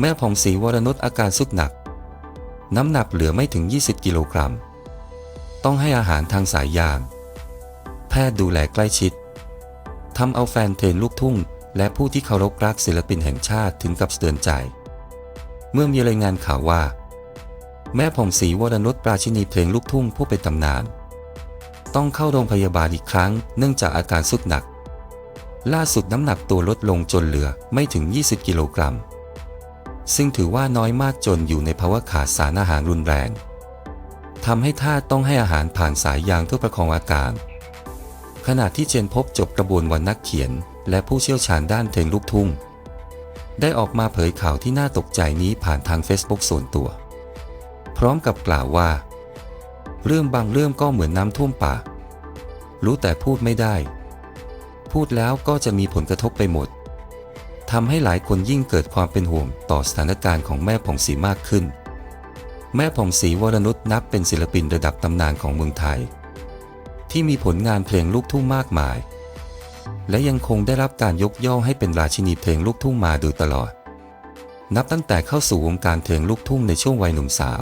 แม่ผ่องศรีวรนุชอาการสุดหนัก น้ำหนักเหลือไม่ถึง 20 กิโลกรัม ต้องให้อาหารทางสายยาง แพทย์ดูแลใกล้ชิดทำเอาแฟนเพลงลูกทุ่ง และผู้ที่เคารพรักศิลปินแห่งชาติถึงกับเตือนใจ เมื่อมีรายงานข่าวว่า แม่ผ่องศรีวรนุชปราชินีเพลงลูกทุ่งผู้เป็นตำนาน ต้องเข้าโรงพยาบาลอีกครั้ง เนื่องจากอาการสุดหนัก ล่าสุดน้ำหนักตัวลดลงจนเหลือไม่ถึง 20 กิโลกรัม ซึ่งถือว่าน้อยมากจนอยู่ในภาวะขาดสารอาหารรุนแรงทำให้ทาสต้องให้อาหารผ่านสายยางเพื่อประคองอาการขณะที่เจนพบจบกระบวนวันนักเขียน และผู้เชี่ยวชาญด้านเพลงลูกทุ่ง ได้ออกมาเผยข่าวที่น่าตกใจนี้ผ่านทาง Facebook ส่วนตัว พร้อมกับกล่าวว่า เรื่องบางเรื่องก็เหมือนน้ำท่วมป่า รู้แต่พูดไม่ได้ พูดแล้วก็จะมีผลกระทบไปหมด ทำให้หลายคนยิ่งเกิดความเป็นห่วงต่อสถานการณ์ของแม่ผ่องศรีมากขึ้น แม่ผ่องศรีวรนุชนับเป็นศิลปินระดับตำนานของเมืองไทย ที่มีผลงานเพลงลูกทุ่งมากมาย และยังคงได้รับการยกย่องให้เป็นราชินีเพลงลูกทุ่งมาโดยตลอด นับตั้งแต่เข้าสู่วงการเพลงลูกทุ่งในช่วงวัยหนุ่มสาว